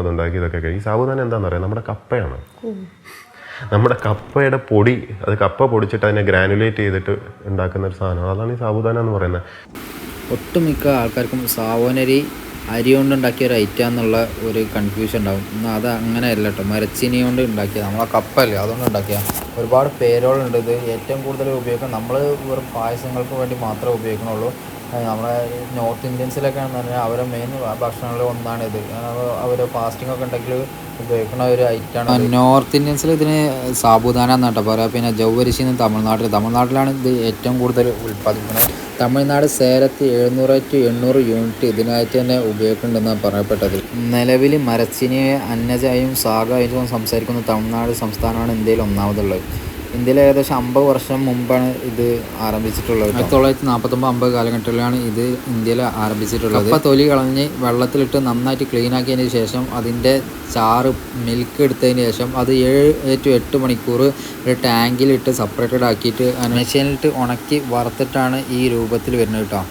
അതുണ്ടാക്കിയതൊക്കെ കഴിയും ഈ സാബുദാന എന്താണെന്ന് അറിയാം? നമ്മുടെ കപ്പയാണ്. നമ്മുടെ കപ്പയുടെ പൊടി അത് കപ്പ പൊടിച്ചിട്ട് അതിനെ ഗ്രാനുലേറ്റ് ചെയ്തിട്ട് ഉണ്ടാക്കുന്ന ഒരു സാധനം. അതാണ് ഈ സാബുദാന എന്ന് പറയുന്നത്. ഒട്ടുമിക്ക ആൾക്കാർക്കും സാവോനരി അരി കൊണ്ട് ഉണ്ടാക്കിയ ഒരു ഐറ്റം എന്നുള്ള ഒരു കൺഫ്യൂഷൻ ഉണ്ടാകും എന്നാൽ അത് അങ്ങനെയല്ല കേട്ടോ മരച്ചീനി കൊണ്ട് ഉണ്ടാക്കിയത്. നമ്മളെ കപ്പല്ലേ അതുകൊണ്ട് ഉണ്ടാക്കിയ ഒരുപാട് പേരുകളുണ്ട് ഇത്. ഏറ്റവും കൂടുതൽ ഉപയോഗിക്കുക നമ്മൾ വെറും പായസങ്ങൾക്ക് വേണ്ടി മാത്രമേ ഉപയോഗിക്കണുള്ളൂ. അത് നമ്മളെ നോർത്ത് ഇന്ത്യൻസിലൊക്കെ ആണെന്ന് പറഞ്ഞാൽ അവരെ മെയിൻ ഭക്ഷണങ്ങളിൽ ഒന്നാണിത്. അവർ ഫാസ്റ്റിംഗ് ഒക്കെ ഉണ്ടെങ്കിൽ ഉപയോഗിക്കുന്ന ഒരു ഐറ്റമാണ് നോർത്ത് ഇന്ത്യൻസിൽ ഇതിന് സാബുദാന എന്നാട്ടോ പറയുക. പിന്നെ ജൗവരിശി എന്ന് തമിഴ്നാട്ടിൽ തമിഴ്നാട്ടിലാണ് ഇത് ഏറ്റവും കൂടുതൽ ഉൽപ്പാദിപ്പിക്കുന്നത് തമിഴ്നാട് സേലത്ത് എഴുന്നൂറ് ടു എണ്ണൂറ് യൂണിറ്റ് ഇതിനായിട്ട് തന്നെ ഉപയോഗിക്കുന്നുണ്ടെന്നാണ് പറയപ്പെട്ടത്. നിലവിൽ മരച്ചിനിയെ അന്നജായും സാഗായും സംസാരിക്കുന്ന തമിഴ്നാട് സംസ്ഥാനമാണ് ഇന്ത്യയിൽ ഒന്നാമതുള്ളത്. ഇന്ത്യയിൽ ഏകദേശം അമ്പത് വർഷം മുമ്പാണ് ഇത് ആരംഭിച്ചിട്ടുള്ളത് ആയിരത്തി തൊള്ളായിരത്തി നാൽപ്പത്തൊമ്പത് അമ്പത് കാലഘട്ടത്തിലാണ് ഇത് ഇന്ത്യയിൽ ആരംഭിച്ചിട്ടുള്ളത്. അപ്പോൾ തൊലി കളഞ്ഞ് വെള്ളത്തിലിട്ട് നന്നായിട്ട് ക്ലീൻ ആക്കിയതിന് ശേഷം അതിന്റെ ചാറ് മിൽക്ക് എടുത്തതിന് ശേഷം അത് ഏഴ് ടു എട്ട് മണിക്കൂർ ഒരു ടാങ്കിലിട്ട് സെപ്പറേറ്റഡ് ആക്കിയിട്ട് മെഷീനിലിട്ട് ഉണക്കി വറുത്തിട്ടാണ് ഈ രൂപത്തിൽ വരുന്നത് കേട്ടോ